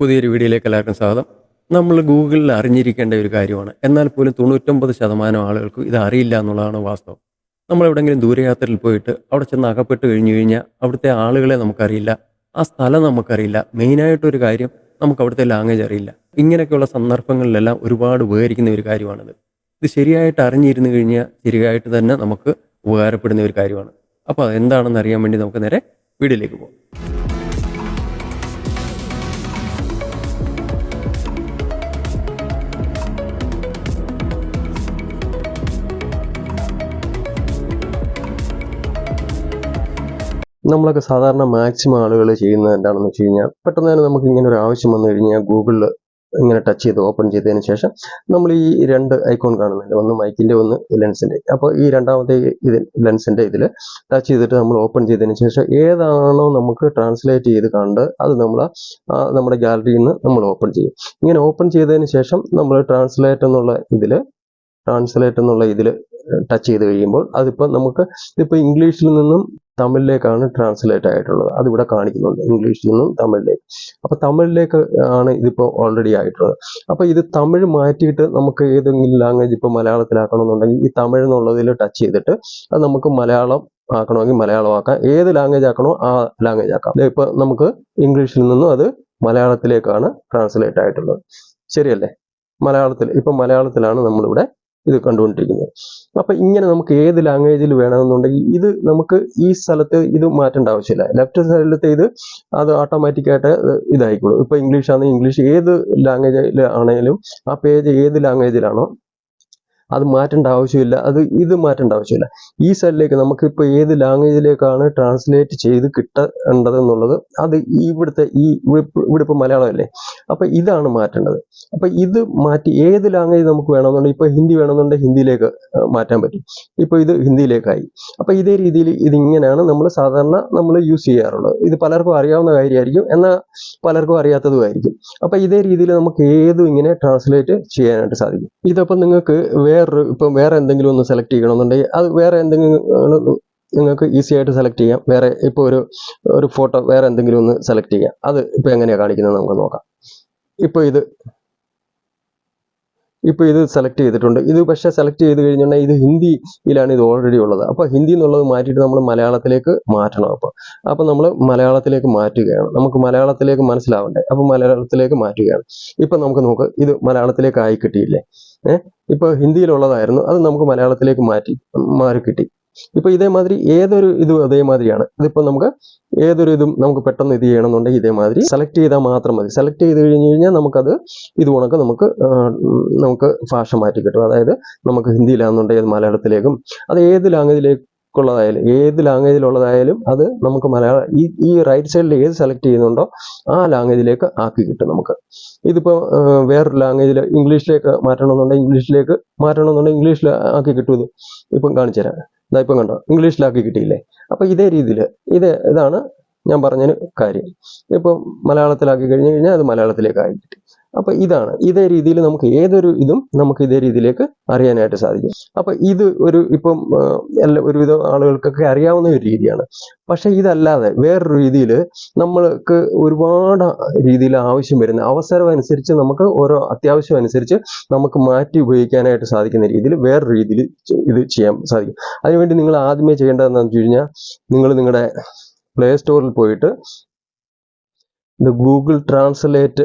പുതിയൊരു വീഡിയോയിലേക്ക് എല്ലാവർക്കും സ്വാഗതം. നമ്മൾ ഗൂഗിളിൽ അറിഞ്ഞിരിക്കേണ്ട ഒരു കാര്യമാണ്. എന്നാൽ പോലും തൊണ്ണൂറ്റൊമ്പത് ശതമാനം ആളുകൾക്ക് ഇത് അറിയില്ല എന്നുള്ളതാണ് വാസ്തവം. നമ്മൾ എവിടെയെങ്കിലും ദൂരയാത്രയിൽ പോയിട്ട് അവിടെ ചെന്ന് അകപ്പെട്ട് കഴിഞ്ഞു കഴിഞ്ഞാൽ അവിടുത്തെ ആളുകളെ നമുക്കറിയില്ല ആ സ്ഥലം നമുക്കറിയില്ല മെയിനായിട്ടൊരു കാര്യം നമുക്ക് അവിടുത്തെ ലാംഗ്വേജ് അറിയില്ല. ഇങ്ങനെയൊക്കെയുള്ള സന്ദർഭങ്ങളിലെല്ലാം ഒരുപാട് ഉപകരിക്കുന്ന ഒരു കാര്യമാണിത്. ഇത് ശരിയായിട്ട് അറിഞ്ഞിരുന്നു കഴിഞ്ഞാൽ ശരിയായിട്ട് തന്നെ നമുക്ക് ഉപകാരപ്പെടുന്ന ഒരു കാര്യമാണ്. അപ്പോൾ അതെന്താണെന്ന് അറിയാൻ വേണ്ടി നമുക്ക് നേരെ വീഡിയോയിലേക്ക് പോകാം. നമ്മളൊക്കെ സാധാരണ മാക്സിമം ആളുകൾ ചെയ്യുന്ന എന്താണെന്ന് വെച്ച് കഴിഞ്ഞാൽ പെട്ടെന്ന് തന്നെ നമുക്ക് ഇങ്ങനെ ഒരു ആവശ്യം വന്നു കഴിഞ്ഞാൽ ഗൂഗിളിൽ ഇങ്ങനെ ടച്ച് ചെയ്ത് ഓപ്പൺ ചെയ്തതിന് ശേഷം നമ്മൾ ഈ രണ്ട് ഐക്കോൺ കാണുന്നുണ്ട് ഒന്ന് മൈക്കിന്റെ ഒന്ന് ലെൻസിന്റെ അപ്പോൾ ഈ രണ്ടാമത്തെ ഇത് ലെൻസിന്റെ ഇതിൽ ടച്ച് ചെയ്തിട്ട് നമ്മൾ ഓപ്പൺ ചെയ്തതിന് ശേഷം ഏതാണോ നമുക്ക് ട്രാൻസ്ലേറ്റ് ചെയ്ത് കണ്ട് അത് നമ്മൾ നമ്മുടെ ഗാലറിയിൽ നിന്ന് നമ്മൾ ഓപ്പൺ ചെയ്യും. ഇങ്ങനെ ഓപ്പൺ ചെയ്തതിന് ശേഷം നമ്മൾ ട്രാൻസ്ലേറ്റ് എന്നുള്ള ഇതിൽ ട്രാൻസ്ലേറ്റ് എന്നുള്ള ഇതിൽ ടച്ച് ചെയ്ത് കഴിയുമ്പോൾ അതിപ്പോൾ നമുക്ക് ഇതിപ്പോൾ ഇംഗ്ലീഷിൽ നിന്നും തമിഴിലേക്കാണ് ട്രാൻസ്ലേറ്റ് ആയിട്ടുള്ളത്. അതിവിടെ കാണിക്കുന്നുണ്ട്. ഇംഗ്ലീഷിൽ നിന്നും തമിഴിലേക്ക്. അപ്പോൾ തമിഴിലേക്ക് ആണ് ഇതിപ്പോൾ ഓൾറെഡി ആയിട്ടുള്ളത്. അപ്പോൾ ഇത് തമിഴ് മാറ്റിയിട്ട് നമുക്ക് ഏതെങ്കിലും ലാംഗ്വേജ് ഇപ്പോൾ മലയാളത്തിലാക്കണമെന്നുണ്ടെങ്കിൽ ഈ തമിഴ് എന്നുള്ളതിൽ ടച്ച് ചെയ്തിട്ട് അത് നമുക്ക് മലയാളം ആക്കണമെങ്കിൽ മലയാളം ആക്കാം. ഏത് ലാംഗ്വേജ് ആക്കണോ ആ ലാംഗ്വേജ് ആക്കാം. ഇപ്പൊ ഇപ്പോൾ നമുക്ക് ഇംഗ്ലീഷിൽ നിന്നും അത് മലയാളത്തിലേക്കാണ് ട്രാൻസ്ലേറ്റ് ആയിട്ടുള്ളത്. ശരിയല്ലേ? മലയാളത്തിൽ ഇപ്പൊ മലയാളത്തിലാണ് നമ്മളിവിടെ ഇത് കണ്ടുകൊണ്ടിരിക്കുന്നത്. അപ്പൊ ഇങ്ങനെ നമുക്ക് ഏത് ലാംഗ്വേജിൽ വേണമെന്നുണ്ടെങ്കിൽ ഇത് നമുക്ക് ഈ സ്ഥലത്ത് ഇത് മാറ്റേണ്ട ആവശ്യമില്ല. ലെഫ്റ്റ് സൈഡിലത്തെ ഇത് അത് ഓട്ടോമാറ്റിക് ആയിട്ട് ഇതായിക്കോളും. ഇപ്പൊ ഇംഗ്ലീഷ് ആണെങ്കിൽ ഇംഗ്ലീഷ് ഏത് ലാംഗ്വേജിൽ ആണെങ്കിലും ആ പേജ് ഏത് ലാംഗ്വേജിലാണോ അത് മാറ്റേണ്ട ആവശ്യമില്ല. അത് ഇത് മാറ്റേണ്ട ആവശ്യമില്ല. ഈ സെല്ലിലേക്ക് നമുക്കിപ്പോൾ ഏത് ലാംഗ്വേജിലേക്കാണ് ട്രാൻസ്ലേറ്റ് ചെയ്ത് കിട്ടേണ്ടത് എന്നുള്ളത് അത് ഇവിടുത്തെ ഈ ഇവിടെ ഇപ്പോൾ മലയാളമല്ലേ? അപ്പോൾ ഇതാണ് മാറ്റേണ്ടത്. അപ്പോൾ ഇത് മാറ്റി ഏത് ലാംഗ്വേജ് നമുക്ക് വേണമെന്നുണ്ടെങ്കിൽ ഇപ്പോൾ ഹിന്ദി വേണമെന്നുണ്ടെങ്കിൽ ഹിന്ദിയിലേക്ക് മാറ്റാൻ പറ്റും. ഇപ്പോൾ ഇത് ഹിന്ദിയിലേക്കായി. അപ്പോൾ ഇതേ രീതിയിൽ ഇതിങ്ങനെയാണ് നമ്മൾ സാധാരണ നമ്മൾ യൂസ് ചെയ്യാറുള്ളത്. ഇത് പലർക്കും അറിയാവുന്ന കാര്യമായിരിക്കും എന്നാൽ പലർക്കും അറിയാത്തതുമായിരിക്കും അപ്പോൾ ഇതേ രീതിയിൽ നമുക്ക് ഏതും ഇങ്ങനെ ട്രാൻസ്ലേറ്റ് ചെയ്യാനായിട്ട് സാധിക്കും. ഇതപ്പം നിങ്ങൾക്ക് വേറൊരു ഇപ്പം വേറെ എന്തെങ്കിലും ഒന്ന് സെലക്ട് ചെയ്യണമെന്നുണ്ടെങ്കിൽ അത് വേറെ എന്തെങ്കിലും നിങ്ങൾക്ക് ഈസി ആയിട്ട് സെലക്ട് ചെയ്യാം. വേറെ ഇപ്പോൾ ഒരു ഒരു ഫോട്ടോ വേറെ എന്തെങ്കിലും ഒന്ന് സെലക്ട് ചെയ്യാം. അത് ഇപ്പോൾ എങ്ങനെയാണ് കാണിക്കുന്നത് നമുക്ക് നോക്കാം. ഇപ്പോൾ ഇത് ഇപ്പോൾ ഇത് സെലക്ട് ചെയ്തിട്ടുണ്ട്. ഇത് പക്ഷേ സെലക്ട് ചെയ്ത് കഴിഞ്ഞിട്ടുണ്ടെങ്കിൽ ഇത് ഹിന്ദിയിലാണ് ഇത് ഓൾറെഡി ഉള്ളത്. അപ്പോൾ ഹിന്ദി എന്നുള്ളത് മാറ്റിയിട്ട് നമ്മൾ മലയാളത്തിലേക്ക് മാറ്റണം അപ്പോൾ അപ്പോൾ നമ്മൾ മലയാളത്തിലേക്ക് മാറ്റുകയാണ്. നമുക്ക് മലയാളത്തിലേക്ക് മനസ്സിലാവണ്ടേ? അപ്പോൾ മലയാളത്തിലേക്ക് മാറ്റുകയാണ്. ഇപ്പോൾ നമുക്ക് നോക്ക് ഇത് മലയാളത്തിലേക്ക് ആയി കിട്ടിയില്ലേ? ഏഹ് ഇപ്പോൾ ഹിന്ദിയിലുള്ളതായിരുന്നു. അത് നമുക്ക് മലയാളത്തിലേക്ക് മാറ്റി മാറി കിട്ടി. ഇപ്പൊ ഇതേമാതിരി ഏതൊരു ഇതും അതേമാതിരിയാണ്. ഇതിപ്പോ നമുക്ക് ഏതൊരു ഇതും നമുക്ക് പെട്ടെന്ന് ഇത് ചെയ്യണമെന്നുണ്ടെങ്കിൽ ഇതേമാതിരി സെലക്ട് ചെയ്താൽ മാത്രം മതി. സെലക്ട് ചെയ്ത് കഴിഞ്ഞ് കഴിഞ്ഞാൽ നമുക്കത് ഇത് കണക്ക് നമുക്ക് നമുക്ക് ഭാഷ മാറ്റി കിട്ടും. അതായത് നമുക്ക് ഹിന്ദിയിലാണെന്നുണ്ടെങ്കിൽ അത് മലയാളത്തിലേക്കും അത് ഏത് ലാംഗ്വേജിലേക്കുള്ളതായാലും ഏത് ലാംഗ്വേജിലുള്ളതായാലും അത് നമുക്ക് മലയാളം ഈ ഈ റൈറ്റ് സൈഡിൽ ഏത് സെലക്ട് ചെയ്യുന്നുണ്ടോ ആ ലാംഗ്വേജിലേക്ക് ആക്കി കിട്ടും നമുക്ക്. ഇതിപ്പോൾ വേറൊരു ലാംഗ്വേജിൽ ഇംഗ്ലീഷിലേക്ക് മാറ്റണമെന്നുണ്ടെങ്കിൽ ഇംഗ്ലീഷിലേക്ക് മാറ്റണമെന്നുണ്ടെങ്കിൽ ഇംഗ്ലീഷിൽ ആക്കി കിട്ടും ഇത്. ഇപ്പം കാണിച്ചു തരാം ഇതാ ഇപ്പം കണ്ടോ ഇംഗ്ലീഷിലാക്കി കിട്ടിയില്ലേ? അപ്പം ഇതേ രീതിയിൽ ഇത് ഇതാണ് ഞാൻ പറഞ്ഞൊരു കാര്യം. ഇപ്പം മലയാളത്തിലാക്കി കഴിഞ്ഞു കഴിഞ്ഞാൽ അത് മലയാളത്തിലേക്ക് ആയി കിട്ടി. അപ്പൊ ഇതാണ്. ഇതേ രീതിയിൽ നമുക്ക് ഏതൊരു ഇതും നമുക്ക് ഇതേ രീതിയിലേക്ക് അറിയാനായിട്ട് സാധിക്കും. അപ്പൊ ഇത് ഒരു ഇപ്പം എല്ലാ ഒരുവിധം ആളുകൾക്കൊക്കെ അറിയാവുന്ന ഒരു രീതിയാണ്. പക്ഷെ ഇതല്ലാതെ വേറൊരു രീതിയിൽ നമ്മൾക്ക് ഒരുപാട് രീതിയിൽ ആവശ്യം വരുന്ന അവസരം അനുസരിച്ച് നമുക്ക് ഓരോ അത്യാവശ്യം അനുസരിച്ച് നമുക്ക് മാറ്റി ഉപയോഗിക്കാനായിട്ട് സാധിക്കുന്ന രീതിയിൽ വേറൊരു രീതിയിൽ ഇത് ചെയ്യാൻ സാധിക്കും. അതിനുവേണ്ടി നിങ്ങൾ ആദ്യമേ ചെയ്യേണ്ടത് എന്താണെന്ന് വെച്ച് കഴിഞ്ഞാൽ നിങ്ങൾ നിങ്ങളുടെ പ്ലേ സ്റ്റോറിൽ പോയിട്ട് ഗൂഗിൾ ട്രാൻസ്ലേറ്റ്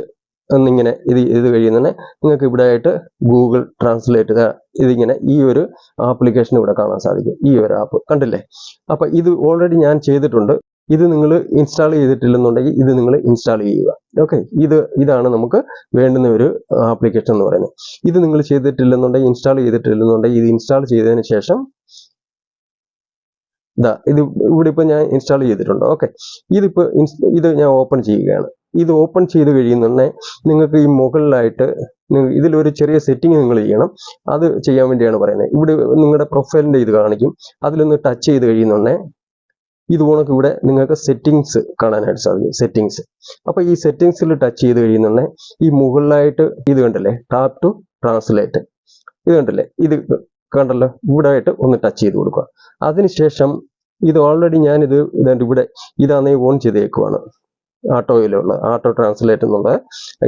എന്നിങ്ങനെ ഇത് ഇത് കഴിയുന്നതിനെ നിങ്ങൾക്ക് ഇവിടെ ആയിട്ട് ഗൂഗിൾ ട്രാൻസ്ലേറ്റ് ഇതിങ്ങനെ ഈ ഒരു ആപ്ലിക്കേഷൻ ഇവിടെ കാണാൻ സാധിക്കും. ഈ ഒരു ആപ്പ് കണ്ടില്ലേ? അപ്പൊ ഇത് ഓൾറെഡി ഞാൻ ചെയ്തിട്ടുണ്ട്. ഇത് നിങ്ങൾ ഇൻസ്റ്റാൾ ചെയ്തിട്ടില്ലെന്നുണ്ടെങ്കിൽ ഇത് നിങ്ങൾ ഇൻസ്റ്റാൾ ചെയ്യുക. ഓക്കെ ഇത് ഇതാണ് നമുക്ക് വേണ്ടുന്ന ഒരു ആപ്ലിക്കേഷൻ എന്ന് പറയുന്നത്. ഇത് നിങ്ങൾ ചെയ്തിട്ടില്ലെന്നുണ്ടെങ്കിൽ ഇൻസ്റ്റാൾ ചെയ്തിട്ടില്ലെന്നുണ്ടെങ്കിൽ ഇത് ഇൻസ്റ്റാൾ ചെയ്തതിന് ശേഷം ഇതാ ഇത് ഇവിടെ ഇപ്പൊ ഞാൻ ഇൻസ്റ്റാൾ ചെയ്തിട്ടുണ്ട്. ഓക്കെ ഇതിപ്പോ ഇൻസ്- ഇത് ഞാൻ ഓപ്പൺ ചെയ്യുകയാണ്. ഇത് ഓപ്പൺ ചെയ്ത് കഴിയുന്നുണ്ടെ നിങ്ങൾക്ക് ഈ മുകളിലായിട്ട് ഇതിലൊരു ചെറിയ സെറ്റിംഗ് നിങ്ങൾ ചെയ്യണം. അത് ചെയ്യാൻ വേണ്ടിയാണ് പറയുന്നത്. ഇവിടെ നിങ്ങളുടെ പ്രൊഫൈലിന്റെ ഇത് കാണിക്കും. അതിലൊന്ന് ടച്ച് ചെയ്ത് കഴിയുന്നുണ്ടെ ഇത് കണക്ക് ഇവിടെ നിങ്ങൾക്ക് സെറ്റിങ്സ് കാണാനായിട്ട് സാധിക്കും. സെറ്റിങ്സ് അപ്പൊ ഈ സെറ്റിങ്സിൽ ടച്ച് ചെയ്ത് കഴിയുന്നുണ്ടെ ഈ മുകളിലായിട്ട് ഇത് കണ്ടല്ലേ? ടാപ്പ് ടു ട്രാൻസ്ലേറ്റ് ഇത് കണ്ടല്ലേ? ഇത് കണ്ടല്ലോ? ഇവിടെ ആയിട്ട് ഒന്ന് ടച്ച് ചെയ്ത് കൊടുക്കുക. അതിനുശേഷം ഇത് ഓൾറെഡി ഞാൻ ഇത് ഇതാണ്ട് ഇവിടെ ഇതാണെങ്കിൽ ഓൺ ചെയ്തേക്കുവാണ്. ആട്ടോയിലുള്ള ആട്ടോ ട്രാൻസ്ലേറ്റ് എന്നുള്ള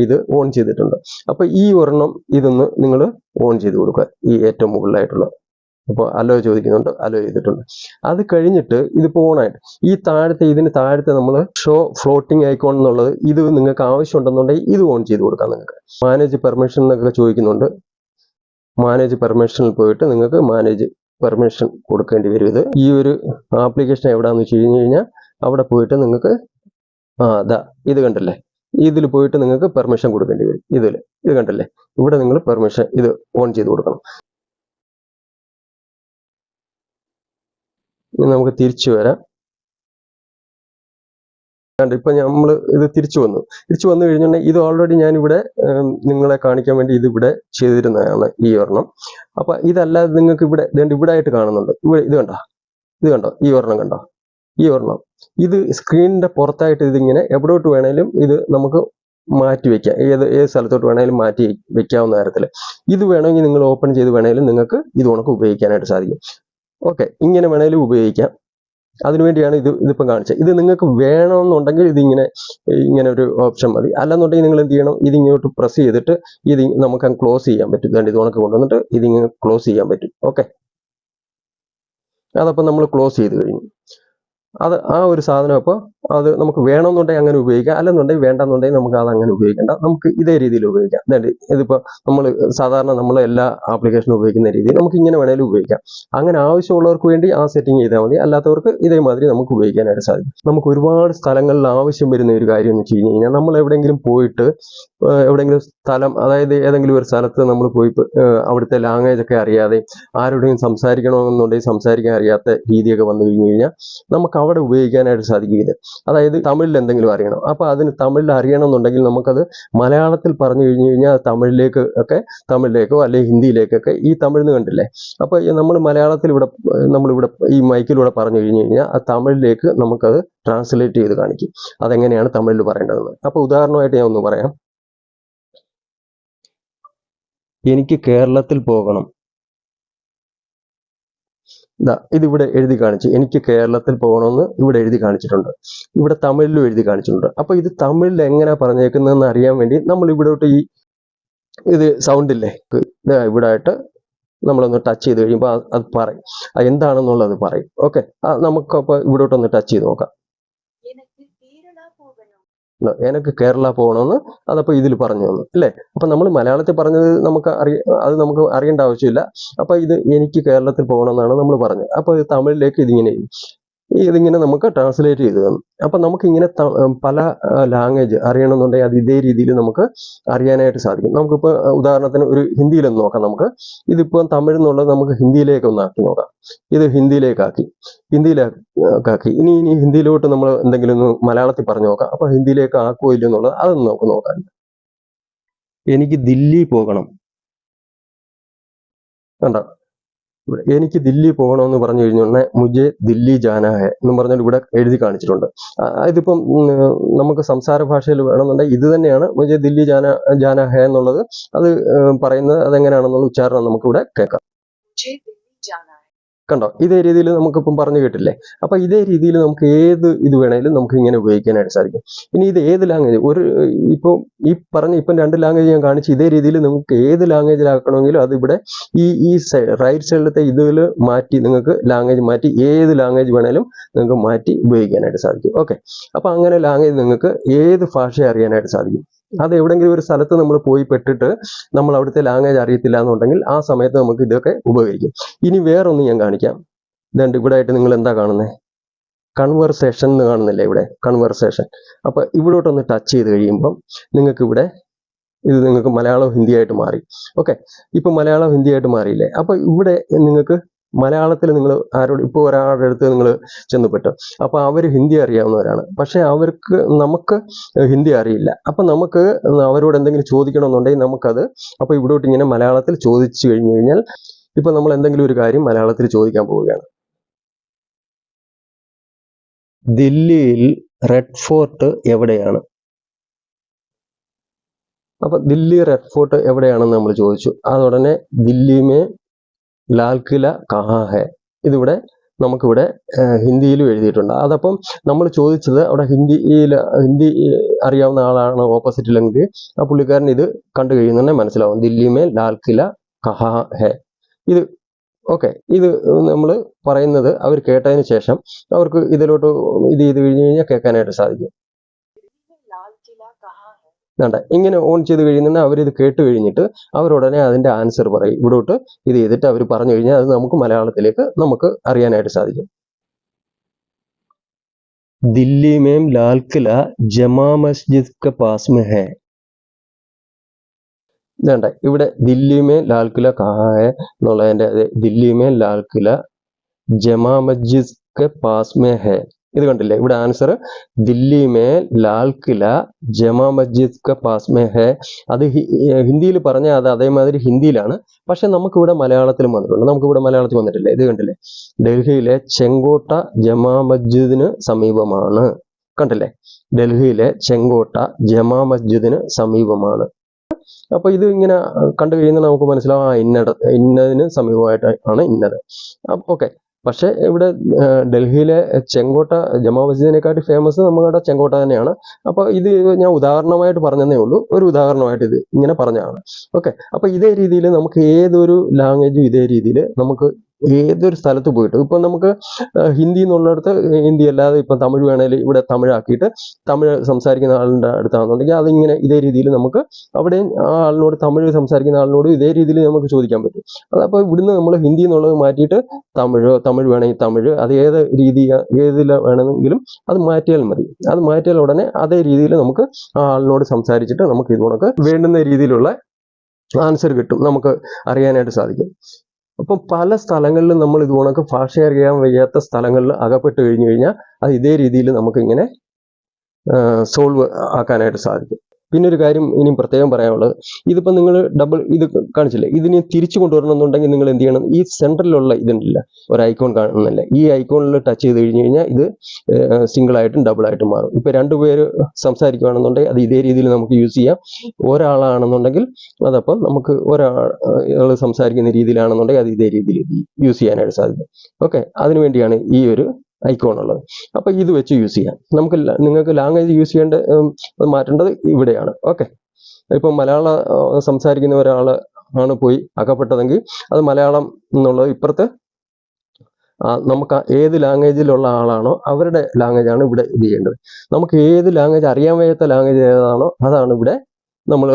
ഇത് ഓൺ ചെയ്തിട്ടുണ്ട്. അപ്പൊ ഈ ഒരെണ്ണം ഇതൊന്ന് നിങ്ങൾ ഓൺ ചെയ്ത് കൊടുക്കുക ഈ ഏറ്റവും മുകളിലായിട്ടുള്ള. അപ്പോൾ അലോ ചോദിക്കുന്നുണ്ട് അലോ ചെയ്തിട്ടുണ്ട്. അത് കഴിഞ്ഞിട്ട് ഇതിപ്പോൾ ഓണായിട്ട് ഈ താഴത്തെ ഇതിന് താഴത്തെ നമ്മൾ ഷോ ഫ്ലോട്ടിംഗ് ഐക്കോൺ എന്നുള്ളത് ഇത് നിങ്ങൾക്ക് ആവശ്യമുണ്ടെന്നുണ്ടെങ്കിൽ ഇത് ഓൺ ചെയ്ത് കൊടുക്കാം നിങ്ങൾക്ക്. മാനേജ് പെർമിഷൻ എന്നൊക്കെ ചോദിക്കുന്നുണ്ട്. മാനേജ് പെർമിഷനിൽ പോയിട്ട് നിങ്ങൾക്ക് മാനേജ് പെർമിഷൻ കൊടുക്കേണ്ടി വരും ഇത്. ഈ ഒരു ആപ്ലിക്കേഷൻ എവിടെയാണെന്ന് വെച്ച് കഴിഞ്ഞ് കഴിഞ്ഞാൽ അവിടെ പോയിട്ട് നിങ്ങൾക്ക് ആ അതാ ഇത് കണ്ടല്ലേ? ഇതിൽ പോയിട്ട് നിങ്ങൾക്ക് പെർമിഷൻ കൊടുക്കേണ്ടി വരും. ഇതിൽ ഇത് കണ്ടല്ലേ? ഇവിടെ നിങ്ങൾ പെർമിഷൻ ഇത് ഓൺ ചെയ്ത് കൊടുക്കണം. ഇനി നമുക്ക് തിരിച്ചു വരാം. കണ്ടോ ഇപ്പൊ നമ്മൾ ഇത് തിരിച്ചു വന്നു. തിരിച്ചു വന്നു കഴിഞ്ഞിട്ടുണ്ടെങ്കിൽ ഇത് ഓൾറെഡി ഞാൻ ഇവിടെ നിങ്ങളെ കാണിക്കാൻ വേണ്ടി ഇത് ഇവിടെ ചെയ്തിരുന്നതാണ് ഈ ഒരെണ്ണം. അപ്പൊ ഇതല്ലാതെ നിങ്ങൾക്ക് ഇവിടെ ഇവിടെ ആയിട്ട് കാണുന്നുണ്ട്. ഇവിടെ ഇത് കണ്ടോ? ഇത് കണ്ടോ? ഈ ഒരെണ്ണം കണ്ടോ? ഈ ഒരെണ്ണം. ഇത് സ്ക്രീനിന്റെ പുറത്തായിട്ട് ഇതിങ്ങനെ എവിടോട്ട് വേണേലും ഇത് നമുക്ക് മാറ്റി വെക്കാം. ഏത് ഏത് സ്ഥലത്തോട്ട് വേണേലും മാറ്റി വെക്കാവുന്ന തരത്തിൽ. ഇത് വേണമെങ്കിൽ നിങ്ങൾ ഓപ്പൺ ചെയ്ത് വേണേലും നിങ്ങൾക്ക് ഇത് ഉണക്ക് ഉപയോഗിക്കാനായിട്ട് സാധിക്കും. ഓക്കെ ഇങ്ങനെ വേണേലും ഉപയോഗിക്കാം. അതിനുവേണ്ടിയാണ് ഇത് ഇതിപ്പം കാണിച്ചത്. ഇത് നിങ്ങൾക്ക് വേണമെന്നുണ്ടെങ്കിൽ ഇതിങ്ങനെ ഇങ്ങനെ ഒരു ഓപ്ഷൻ മതി. അല്ലെന്നുണ്ടെങ്കിൽ നിങ്ങൾ എന്ത് ചെയ്യണം? ഇതിങ്ങോട്ട് പ്രസ് ചെയ്തിട്ട് ഇത് നമുക്ക് ക്ലോസ് ചെയ്യാൻ പറ്റും. ദാണ്ട് ഇത് ഉണക്ക് കൊണ്ടുവന്നിട്ട് ഇതിങ്ങനെ ക്ലോസ് ചെയ്യാൻ പറ്റും. ഓക്കെ അതപ്പം നമ്മൾ ക്ലോസ് ചെയ്ത് കഴിഞ്ഞു. അത് ആ ഒരു സാധനം അപ്പോൾ അത് നമുക്ക് വേണമെന്നുണ്ടെങ്കിൽ അങ്ങനെ ഉപയോഗിക്കാം. അല്ലെന്നുണ്ടെങ്കിൽ വേണ്ടെന്നുണ്ടെങ്കിൽ നമുക്ക് അത് അങ്ങനെ ഉപയോഗിക്കേണ്ട. നമുക്ക് ഇതേ രീതിയിൽ ഉപയോഗിക്കാം. ഇതിപ്പോൾ നമ്മൾ സാധാരണ നമ്മൾ എല്ലാ ആപ്ലിക്കേഷനും ഉപയോഗിക്കുന്ന രീതിയിൽ നമുക്ക് ഇങ്ങനെ വേണേലും ഉപയോഗിക്കാം. അങ്ങനെ ആവശ്യമുള്ളവർക്ക് വേണ്ടി ആ സെറ്റിംഗ് ചെയ്താൽ മതി. അല്ലാത്തവർക്ക് ഇതേമാതിരി നമുക്ക് ഉപയോഗിക്കാനായിട്ട് സാധിക്കും. നമുക്ക് ഒരുപാട് സ്ഥലങ്ങളിൽ ആവശ്യം വരുന്ന ഒരു കാര്യം എന്ന് വെച്ച് കഴിഞ്ഞ് കഴിഞ്ഞാൽ നമ്മൾ എവിടെയെങ്കിലും പോയിട്ട് എവിടെയെങ്കിലും സ്ഥലം അതായത് ഏതെങ്കിലും ഒരു സ്ഥലത്ത് നമ്മൾ പോയി അവിടുത്തെ ലാംഗ്വേജ് ഒക്കെ അറിയാതെ ആരോടെങ്കിലും സംസാരിക്കണമെന്നുണ്ടെങ്കിൽ സംസാരിക്കാൻ അറിയാത്ത രീതിയൊക്കെ വന്നു കഴിഞ്ഞു കഴിഞ്ഞാൽ നമുക്ക് അവിടെ ഉപയോഗിക്കാനായിട്ട് സാധിക്കും ഇത് അതായത് തമിഴിൽ എന്തെങ്കിലും അറിയണം. അപ്പൊ അതിന് തമിഴിൽ അറിയണം എന്നുണ്ടെങ്കിൽ നമുക്കത് മലയാളത്തിൽ പറഞ്ഞു കഴിഞ്ഞു കഴിഞ്ഞാൽ തമിഴിലേക്ക് ഒക്കെ തമിഴിലേക്കോ അല്ലെങ്കിൽ ഹിന്ദിയിലേക്കൊക്കെ ഈ തമിഴ്ന്ന് കണ്ടില്ലേ? അപ്പൊ നമ്മൾ മലയാളത്തിൽ ഇവിടെ നമ്മളിവിടെ ഈ മൈക്കിലൂടെ പറഞ്ഞു കഴിഞ്ഞു കഴിഞ്ഞാൽ ആ തമിഴിലേക്ക് നമുക്കത് ട്രാൻസ്ലേറ്റ് ചെയ്ത് കാണിക്കും. അതെങ്ങനെയാണ് തമിഴിൽ പറയേണ്ടതെന്ന്. അപ്പൊ ഉദാഹരണമായിട്ട് ഞാൻ ഒന്ന് പറയാം. എനിക്ക് കേരളത്തിൽ പോകണം. ഇതാ ഇതിവിടെ എഴുതി കാണിച്ചു. എനിക്ക് കേരളത്തിൽ പോകണമെന്ന് ഇവിടെ എഴുതി കാണിച്ചിട്ടുണ്ട്. ഇവിടെ തമിഴിലും എഴുതി കാണിച്ചിട്ടുണ്ട്. അപ്പൊ ഇത് തമിഴിൽ എങ്ങനെ പറഞ്ഞേക്കുന്നതെന്ന് അറിയാൻ വേണ്ടി നമ്മൾ ഇവിടോട്ട് ഈ ഇത് സൗണ്ട് ഇല്ലേ? ഇവിടെ ആയിട്ട് നമ്മളൊന്ന് ടച്ച് ചെയ്ത് കഴിയുമ്പോൾ അത് പറയും. എന്താണെന്നുള്ളത് പറയും. ഓക്കെ നമുക്കപ്പോൾ ഇവിടോട്ടൊന്ന് ടച്ച് ചെയ്ത് നോക്കാം. എനിക്ക് കേരള പോകണമെന്ന് അതപ്പോൾ ഇതിൽ പറഞ്ഞു തന്നു അല്ലേ? അപ്പൊ നമ്മൾ മലയാളത്തിൽ പറഞ്ഞത് നമുക്ക് അറിയ അത് നമുക്ക് അറിയേണ്ട ആവശ്യമില്ല. അപ്പൊ ഇത് എനിക്ക് കേരളത്തിൽ പോകണമെന്നാണ് നമ്മൾ പറഞ്ഞത്. അപ്പോൾ തമിഴിലേക്ക് ഇതിങ്ങനെ. ഇതിങ്ങനെ നമുക്ക് ട്രാൻസ്ലേറ്റ് ചെയ്ത് തന്നു. അപ്പം നമുക്കിങ്ങനെ പല ലാംഗ്വേജ് അറിയണമെന്നുണ്ടെങ്കിൽ അത് ഇതേ രീതിയിൽ നമുക്ക് അറിയാനായിട്ട് സാധിക്കും. നമുക്കിപ്പോൾ ഉദാഹരണത്തിന് ഒരു ഹിന്ദിയിലൊന്ന് നോക്കാം നമുക്ക്. ഇതിപ്പോൾ തമിഴ് എന്നുള്ളത് നമുക്ക് ഹിന്ദിയിലേക്ക് ഒന്ന് ആക്കി നോക്കാം. ഇത് ഹിന്ദിയിലേക്കാക്കി. ഹിന്ദിയിലേക്കാക്കി ഇനി ഇനി ഹിന്ദിയിലോട്ട് നമ്മൾ എന്തെങ്കിലും ഒന്ന് മലയാളത്തിൽ പറഞ്ഞു നോക്കാം. അപ്പോൾ ഹിന്ദിയിലേക്ക് ആക്കുമോ ഇല്ലയോ എന്നുള്ളത് അതൊന്ന് നമുക്ക് നോക്കാം. എനിക്ക് ദില്ലി പോകണം. കണ്ടോ? എനിക്ക് ദില്ലി പോകണമെന്ന് പറഞ്ഞു കഴിഞ്ഞാൽ മുജെ ദില്ലി ജാന ഹെ എന്ന് പറഞ്ഞാൽ ഇവിടെ എഴുതി കാണിച്ചിട്ടുണ്ട്. ഇതിപ്പം നമുക്ക് സംസാര ഭാഷയിൽ വേണമെന്നുണ്ടെങ്കിൽ ഇത് തന്നെയാണ് മുജെ ദില്ലി ജാന ജാന ഹെ എന്നുള്ളത്. അത് പറയുന്നത് അതെങ്ങനെയാണെന്നുള്ള ഉച്ചാരണം നമുക്കിവിടെ കേൾക്കാം. കണ്ടോ? ഇതേ രീതിയിൽ നമുക്കിപ്പം പറഞ്ഞു കേട്ടില്ലേ? അപ്പൊ ഇതേ രീതിയിൽ നമുക്ക് ഏത് ഇത് വേണേലും നമുക്ക് ഇങ്ങനെ ഉപയോഗിക്കാനായിട്ട് സാധിക്കും. ഇനി ഇത് ഏത് ലാംഗ്വേജ് ഒരു ഇപ്പോൾ ഈ പറഞ്ഞ ഇപ്പം രണ്ട് ലാംഗ്വേജ് ഞാൻ കാണിച്ചു ഇതേ രീതിയിൽ നമുക്ക് ഏത് ലാംഗ്വേജിലാക്കണമെങ്കിലും അത് ഇവിടെ ഈ ഈ റൈറ്റ് സൈഡിലത്തെ ഇതിൽ മാറ്റി നിങ്ങൾക്ക് ലാംഗ്വേജ് മാറ്റി ഏത് ലാംഗ്വേജ് വേണേലും നിങ്ങൾക്ക് മാറ്റി ഉപയോഗിക്കാനായിട്ട് സാധിക്കും. ഓക്കെ. അപ്പൊ അങ്ങനെ ലാംഗ്വേജ് നിങ്ങൾക്ക് ഏത് ഭാഷ അറിയാനായിട്ട് സാധിക്കും? അത് എവിടെങ്കിലും ഒരു സ്ഥലത്ത് നമ്മൾ പോയി പെട്ടിട്ട് നമ്മൾ അവിടുത്തെ ലാംഗ്വേജ് അറിയത്തില്ല എന്നുണ്ടെങ്കിൽ ആ സമയത്ത് നമുക്ക് ഇതൊക്കെ ഉപകരിക്കും. ഇനി വേറൊന്ന് ഞാൻ കാണിക്കാം. ഇതുണ്ട് ഇവിടെ ആയിട്ട് നിങ്ങൾ എന്താ കാണുന്നത് കൺവെർസേഷൻ എന്ന് കാണുന്നില്ലേ ഇവിടെ? കൺവെർസേഷൻ അപ്പൊ ഇവിടോട്ടൊന്ന് ടച്ച് ചെയ്ത് കഴിയുമ്പം നിങ്ങൾക്ക് ഇവിടെ ഇത് നിങ്ങൾക്ക് മലയാളം ഹിന്ദിയായിട്ട് മാറി. ഓക്കെ ഇപ്പൊ മലയാളം ഹിന്ദിയായിട്ട് മാറിയില്ലേ? അപ്പൊ ഇവിടെ നിങ്ങൾക്ക് മലയാളത്തിൽ നിങ്ങൾ ആരോട് ഇപ്പോൾ ഒരാളുടെ അടുത്ത് നിങ്ങൾ ചെന്നപ്പെട്ടു അപ്പോൾ അവർ ഹിന്ദി അറിയാവുന്നവരാണ്. പക്ഷേ അവർക്ക് നമുക്ക് ഹിന്ദി അറിയില്ല. അപ്പം നമുക്ക് അവരോട് എന്തെങ്കിലും ചോദിക്കണമെന്നുണ്ടെങ്കിൽ നമുക്കത് അപ്പോൾ ഇവിടോട്ട് ഇങ്ങനെ മലയാളത്തിൽ ചോദിച്ചു കഴിഞ്ഞു കഴിഞ്ഞാൽ ഇപ്പം നമ്മൾ എന്തെങ്കിലും ഒരു കാര്യം മലയാളത്തിൽ ചോദിക്കാൻ പോവുകയാണ്. ദില്ലിയിൽ റെഡ് ഫോർട്ട് എവിടെയാണ്? അപ്പൊ ദില്ലി റെഡ് ഫോർട്ട് എവിടെയാണെന്ന് നമ്മൾ ചോദിച്ചു. അതുടനെ ദില്ലി ലാൽ കില കഹാ ഹെ. ഇതിവിടെ നമുക്കിവിടെ ഹിന്ദിയിലും എഴുതിയിട്ടുണ്ട്. അതപ്പം നമ്മൾ ചോദിച്ചത് അവിടെ ഹിന്ദിയിൽ ഹിന്ദി അറിയാവുന്ന ആളാണ് ഓപ്പോസിറ്റിലെങ്കിൽ ആ പുള്ളിക്കാരൻ ഇത് കണ്ടു കഴിയുന്നതന്നെ മനസ്സിലാവും. ദില്ലിമേ ലാൽ കില കഹാ ഹെ. ഇത് ഓക്കെ. ഇത് നമ്മൾ പറയുന്നത് അവർ കേട്ടതിന് ശേഷം അവർക്ക് ഇതിലോട്ട് ഇത് ചെയ്ത് കഴിഞ്ഞ് കഴിഞ്ഞാൽ കേൾക്കാനായിട്ട് സാധിക്കും. വേണ്ട ഇങ്ങനെ ഓൺ ചെയ്ത് കഴിയുന്നുണ്ടെങ്കിൽ അവരിത് കേട്ട് കഴിഞ്ഞിട്ട് അവരുടനെ അതിന്റെ ആൻസർ പറയും. ഇവിടോട്ട് ഇത് ചെയ്തിട്ട് അവർ പറഞ്ഞു കഴിഞ്ഞാൽ അത് നമുക്ക് മലയാളത്തിലേക്ക് നമുക്ക് അറിയാനായിട്ട് സാധിക്കും. ദില്ലി മേം ലാൽ കില ജമാ മസ്ജിദ് പാസ് മേ ഹേ. വേണ്ട ഇവിടെ ദില്ലി മേ ലാൽ കില കായ എന്നുള്ളതിന്റെ ദില്ലി മേ ലാൽ കില ജമാ മസ്ജിദ് പാസ്മേ പാസ് മേ ഹേ. ഇത് കണ്ടില്ലേ? ഇവിടെ ആൻസർ ദില്ലി മേ ലാൽ കില ജമാ മസ്ജിദ് ക പാസ് മേ ഹേ അത് ഹിന്ദിയിൽ പറഞ്ഞാൽ അത് അതേമാതിരി ഹിന്ദിയിലാണ്. പക്ഷെ നമുക്കിവിടെ മലയാളത്തിലും വന്നിട്ടുണ്ട്. നമുക്കിവിടെ മലയാളത്തിൽ വന്നിട്ടില്ല? ഇത് കണ്ടില്ലേ? ഡൽഹിയിലെ ചെങ്കോട്ട ജമാ മസ്ജിദിന് സമീപമാണ്. കണ്ടില്ലേ? ഡൽഹിയിലെ ചെങ്കോട്ട ജമാ മസ്ജിദിന് സമീപമാണ്. അപ്പൊ ഇത് ഇങ്ങനെ കണ്ടു കഴിയുന്ന നമുക്ക് മനസ്സിലാവും ആ ഇന്നട ഇന്നതിന് സമീപമായിട്ട് ആണ് ഇന്നത് ഓക്കെ. പക്ഷെ ഇവിടെ ഡൽഹിയിലെ ചെങ്കോട്ട ജമാ മസ്ജിദിനെക്കാട്ടി ഫേമസ് നമ്മുടെ ചെങ്കോട്ട തന്നെയാണ്. അപ്പോൾ ഇത് ഞാൻ ഉദാഹരണമായിട്ട് പറഞ്ഞതേ ഉള്ളൂ. ഒരു ഉദാഹരണമായിട്ട് ഇത് ഇങ്ങനെ പറഞ്ഞതാണ്. ഓക്കെ അപ്പോൾ ഇതേ രീതിയിൽ നമുക്ക് ഏതൊരു ലാംഗ്വേജും ഇതേ രീതിയിൽ നമുക്ക് ഏതൊരു സ്ഥലത്ത് പോയിട്ട്. ഇപ്പൊ നമുക്ക് ഹിന്ദി എന്നുള്ളിടത്ത് ഹിന്ദി അല്ലാതെ ഇപ്പൊ തമിഴ് വേണേൽ ഇവിടെ തമിഴാക്കിയിട്ട് തമിഴ് സംസാരിക്കുന്ന ആളുടെ അടുത്താണെന്നുണ്ടെങ്കിൽ അതിങ്ങനെ ഇതേ രീതിയിൽ നമുക്ക് അവിടെയും ആ ആളിനോട് തമിഴ് സംസാരിക്കുന്ന ആളിനോട് ഇതേ രീതിയിൽ നമുക്ക് ചോദിക്കാൻ പറ്റും. അതപ്പോൾ ഇവിടുന്ന് നമ്മൾ ഹിന്ദി എന്നുള്ളത് മാറ്റിയിട്ട് തമിഴ് തമിഴ് വേണമെങ്കിൽ തമിഴ് അത് ഏത് രീതി ഏതിൽ വേണമെങ്കിലും അത് മാറ്റിയാൽ മതി. അത് മാറ്റിയാൽ ഉടനെ അതേ രീതിയിൽ നമുക്ക് ആ ആളിനോട് സംസാരിച്ചിട്ട് നമുക്ക് ഇതുകൊണ്ടൊക്കെ വേണ്ടുന്ന രീതിയിലുള്ള ആൻസർ കിട്ടും. നമുക്ക് അറിയാനായിട്ട് സാധിക്കും. അപ്പം പല സ്ഥലങ്ങളിലും നമ്മൾ ഇത് കണക്ക് ഭാഷ അറിയാൻ വയ്യാത്ത സ്ഥലങ്ങളിൽ അകപ്പെട്ട് കഴിഞ്ഞു കഴിഞ്ഞാൽ അത് ഇതേ രീതിയിൽ നമുക്ക് ഇങ്ങനെ സോൾവ് ആക്കാനായിട്ട് സാധിക്കും. പിന്നെ ഒരു കാര്യം ഇനിയും പ്രത്യേകം പറയാനുള്ളത്. ഇതിപ്പോൾ നിങ്ങൾ ഡബിൾ ഇത് കാണിച്ചില്ലേ? ഇതിന് തിരിച്ചു കൊണ്ടുവരണം എന്നുണ്ടെങ്കിൽ നിങ്ങൾ എന്ത് ചെയ്യണം? ഈ സെന്ററിലുള്ള ഇതുണ്ടല്ല ഒരു ഐക്കോൺ കാണുന്നില്ല. ഈ ഐക്കോണിൽ ടച്ച് ചെയ്ത് കഴിഞ്ഞ് കഴിഞ്ഞാൽ ഇത് സിംഗിൾ ആയിട്ടും ഡബിൾ ആയിട്ടും മാറും. ഇപ്പോൾ രണ്ടുപേർ സംസാരിക്കുകയാണെന്നുണ്ടെങ്കിൽ അത് ഇതേ രീതിയിൽ നമുക്ക് യൂസ് ചെയ്യാം. ഒരാളാണെന്നുണ്ടെങ്കിൽ അതപ്പം നമുക്ക് ഒരാൾ സംസാരിക്കുന്ന രീതിയിലാണെന്നുണ്ടെങ്കിൽ അത് ഇതേ രീതിയിൽ യൂസ് ചെയ്യാനായിട്ട് സാധിക്കും. ഓക്കെ അതിനുവേണ്ടിയാണ് ഈ ഒരു ഐക്കോൺ ഉള്ളത്. അപ്പോൾ ഇത് വെച്ച് യൂസ് ചെയ്യാം. നമുക്ക് നിങ്ങൾക്ക് ലാംഗ്വേജ് യൂസ് ചെയ്യേണ്ട മാറ്റേണ്ടത് ഇവിടെയാണ്. ഓക്കെ ഇപ്പം മലയാളം സംസാരിക്കുന്ന ഒരാൾ ആണ് പോയി അകപ്പെട്ടതെങ്കിൽ അത് മലയാളം എന്നുള്ളത് ഇപ്പുറത്ത് നമുക്ക് ഏത് ലാംഗ്വേജിലുള്ള ആളാണോ അവരുടെ ലാംഗ്വേജ് ആണ് ഇവിടെ ഇത് ചെയ്യേണ്ടത്. നമുക്ക് ഏത് ലാംഗ്വേജ് അറിയാൻ വയ്യാത്ത ലാംഗ്വേജ് ഏതാണോ അതാണ് ഇവിടെ നമ്മൾ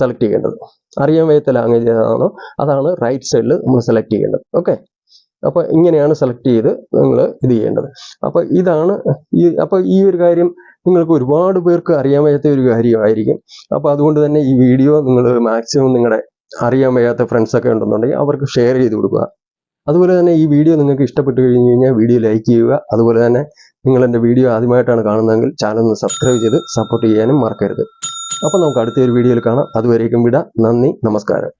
സെലക്ട് ചെയ്യേണ്ടത്. അറിയാൻ വയ്യാത്ത ലാംഗ്വേജ് ഏതാണോ അതാണ് റൈറ്റ് സൈഡിൽ നമ്മൾ സെലക്ട് ചെയ്യേണ്ടത്. ഓക്കെ അപ്പോൾ ഇങ്ങനെയാണ് സെലക്ട് ചെയ്ത് നിങ്ങൾ ഇത് ചെയ്യേണ്ടത്. അപ്പോൾ ഇതാണ് ഈ അപ്പോൾ ഈ ഒരു കാര്യം നിങ്ങൾക്ക് ഒരുപാട് പേർക്ക് അറിയാൻ വയ്യാത്ത ഒരു കാര്യമായിരിക്കും. അപ്പോൾ അതുകൊണ്ട് തന്നെ ഈ വീഡിയോ നിങ്ങൾ മാക്സിമം നിങ്ങളുടെ അറിയാൻ വയ്യാത്ത ഫ്രണ്ട്സ് ഒക്കെ ഉണ്ടെന്നുണ്ടെങ്കിൽ അവർക്ക് ഷെയർ ചെയ്ത് കൊടുക്കുക. അതുപോലെ തന്നെ ഈ വീഡിയോ നിങ്ങൾക്ക് ഇഷ്ടപ്പെട്ട് കഴിഞ്ഞ് കഴിഞ്ഞാൽ വീഡിയോ ലൈക്ക് ചെയ്യുക. അതുപോലെ തന്നെ നിങ്ങൾ എന്റെ വീഡിയോ ആദ്യമായിട്ടാണ് കാണുന്നതെങ്കിൽ ചാനൽ ഒന്ന് സബ്സ്ക്രൈബ് ചെയ്ത് സപ്പോർട്ട് ചെയ്യാനും മറക്കരുത്. അപ്പോൾ നമുക്ക് അടുത്ത ഒരു വീഡിയോയിൽ കാണാം. അതുവരേക്കും വിടാം. നന്ദി. നമസ്കാരം.